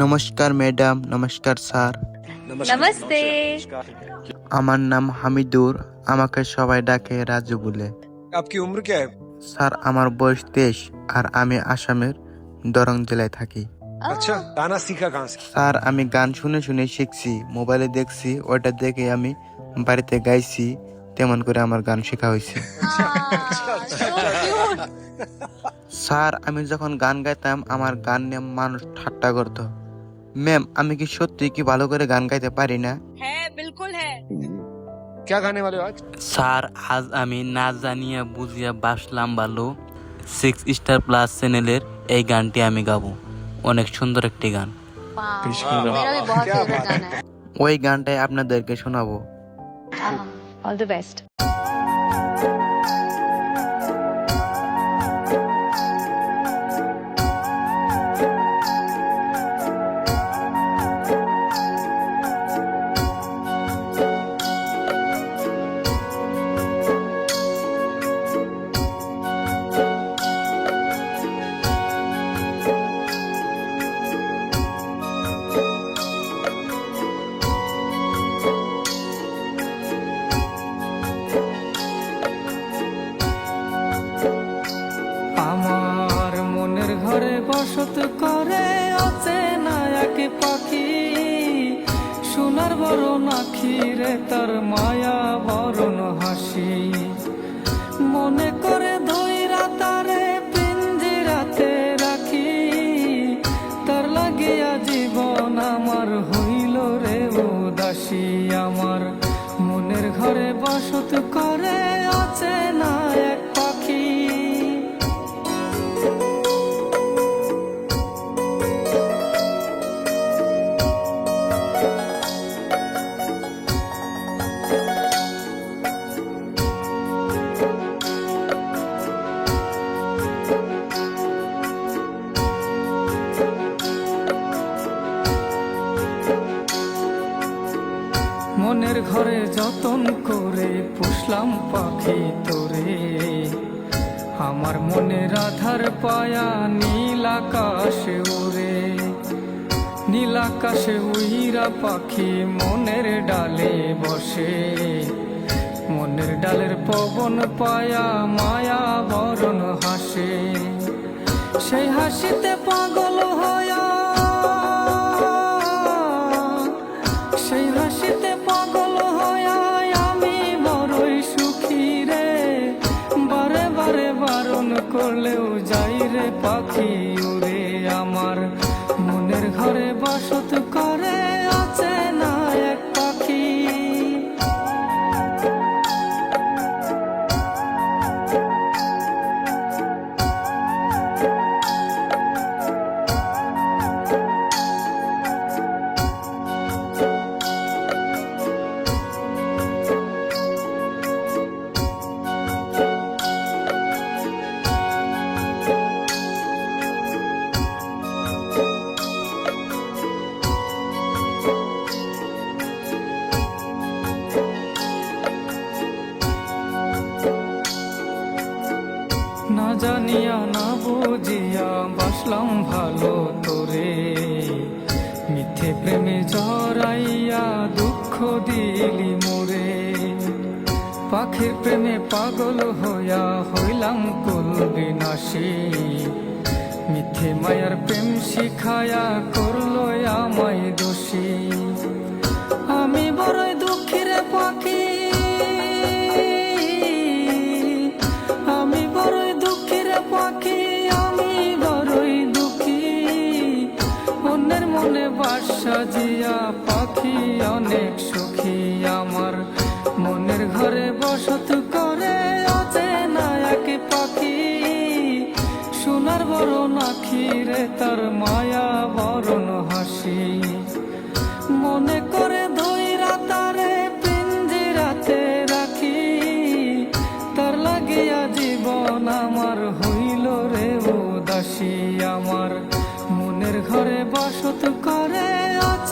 নমস্কার ম্যাডাম নমস্কার স্যার। নমস্তে। আমার নাম হামিদুর আমাকে সবাই ডাকে রাজু বলে। আপনি উম্র কে স্যার আমার বয়স তেইশ আর আমি আসামের দরং জেলায় থাকি। আচ্ছা গানা শিখা গান স্যার আমি গান শুনে শুনে শিখছি মোবাইলে দেখছি ওটা দেখে আমি বাড়িতে গাইছি তেমন করে আমার গান শেখা হয়েছে। স্যার আমি যখন গান গাইতাম আমার গান নিয়ে মানুষ ঠাট্টা করতো। ম্যাম আমি কি সত্যি কি ভালো করে গান গাইতে পারি না है बिल्कुल है क्या गाने वाले हो आज স্যার আজ আমি না জানিয়া বুঝিয়া বাসলাম ভালো সিক্স স্টার প্লাস চ্যানেলের এই গানটি আমি গাবো অনেক সুন্দর একটি গান मेरा भी बहुत क्या फेवरेट बात है। गाना है ওই গানটাই আপনাদেরকে শোনাবো ऑल द बेस्ट বসত করে আছে এক পাখি? সোনার বড় নাখি রে, তার মায়া বরণ হাসি। মনে করে ধৈরা তারে পিঞ্জিরাতে রাখি। তার লাগিয়া জীবন আমার হইল রে উদাসী। আমার মনের ঘরে বসত করে আছে মনের ঘরে যতন করে পুষলাম পাখি তোরে। আমার মনের আধার পায়া নীল আকাশে উড়ে। নীল আকাশে উইরা পাখি মনের ডালে বসে। মনের ডালের পবন পায়া মায়া বরণ হাসে। সেই হাসিতে পাগল হয়া করলেও যাই রে পাখি উড়ে আমার। মনের ঘরে বসত করে আছে না বাসলাম ভালো তোরে। মিথ্যে প্রেমে জরাইয়া দুঃখ দিলি মোরে। পাখির প্রেমে পাগল হইয়া হইলাম কুল বিনাশী। মিথ্যে মায়ার প্রেম শিখায়া করল সাজিয়া পাখি অনেক সুখী আমার। মনের ঘরে বসত করে আছে না এক পাখি। সোনার বড় নাখি রে তার মায়া বরণ হাসি। মনে করে ধৈরা তারে পিঞ্জিরাতে রাখি। তার লাগিয়া জীবন আমার হইল রে উদাসী আমার। ঘরে বসত করে আছে